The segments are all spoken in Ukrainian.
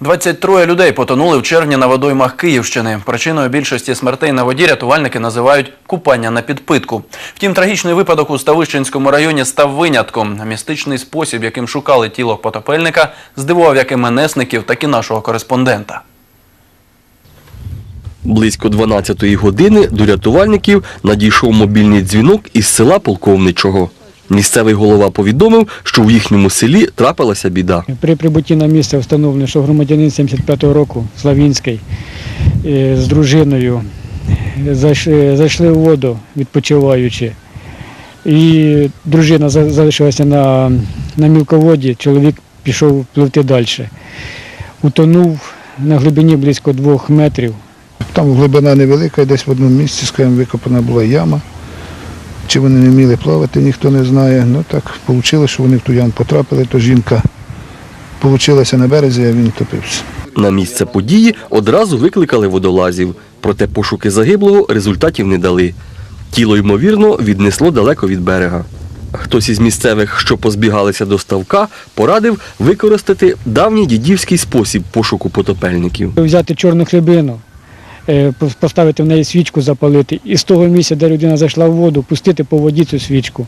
23 людей потонули в червні на водоймах Київщини. Причиною більшості смертей на воді рятувальники називають купання на підпитку. Втім, трагічний випадок у Ставищенському районі став винятком. Містичний спосіб, яким шукали тіло потопельника, здивував як і так і нашого кореспондента. Близько 12-ї години до рятувальників надійшов мобільний дзвінок із села Полковничого. Місцевий голова повідомив, що в їхньому селі трапилася біда. При прибутті на місце встановлено, що громадянин 75-го року Славінський е, з дружиною зайшли, зайшли в воду, відпочиваючи. І дружина залишилася на, на мілководі, чоловік пішов пливти далі. Утонув на глибині близько двох метрів. Там глибина невелика, і десь в одному місці, скажімо, викопана була яма. Чи вони не вміли плавати, ніхто не знає. Ну так вийшло, що вони в ту яму потрапили, то жінка получилася на березі, а він топився. На місце події одразу викликали водолазів, проте пошуки загиблого результатів не дали. Тіло, ймовірно, віднесло далеко від берега. Хтось із місцевих, що позбігалися до ставка, порадив використати давній дідівський спосіб пошуку потопельників. Взяти чорну хлібину, поставити в неї свічку, запалити, і з того місця, де людина зайшла в воду, пустити по воді цю свічку.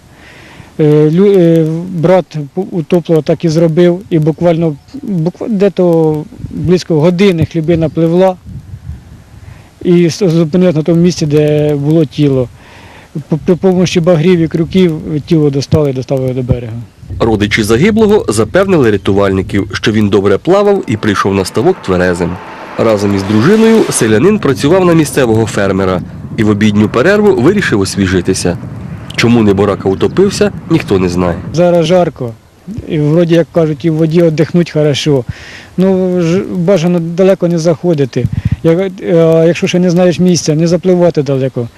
Е, е, Брат утоплого так і зробив, і буквально, дето близько години хлібина пливла і зупинилась на тому місці, де було тіло. При допомогі багрів і крюків тіло достали і доставили до берега. Родичі загиблого запевнили рятувальників, що він добре плавав і прийшов на ставок тверезим. Разом із дружиною селянин працював на місцевого фермера і в обідню перерву вирішив освіжитися. Чому неборака утопився, ніхто не знає. Зараз жарко. І вроді, як кажуть, і в воді віддихнуть хорошо. Ну, бажано далеко не заходити. Е, якщо ще не знаєш місця, не запливати далеко.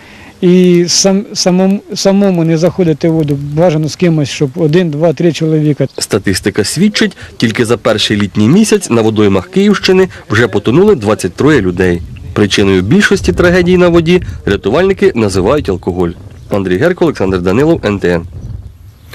І сам, самому, самому не заходити в воду. Бажано з кимось, щоб один, два, три чоловіка. Статистика свідчить, тільки за перший літній місяць на водоймах Київщини вже потонули 23 людей. Причиною більшості трагедій на воді рятувальники називають алкоголь. Андрій Герко, Олександр Данилов, НТН.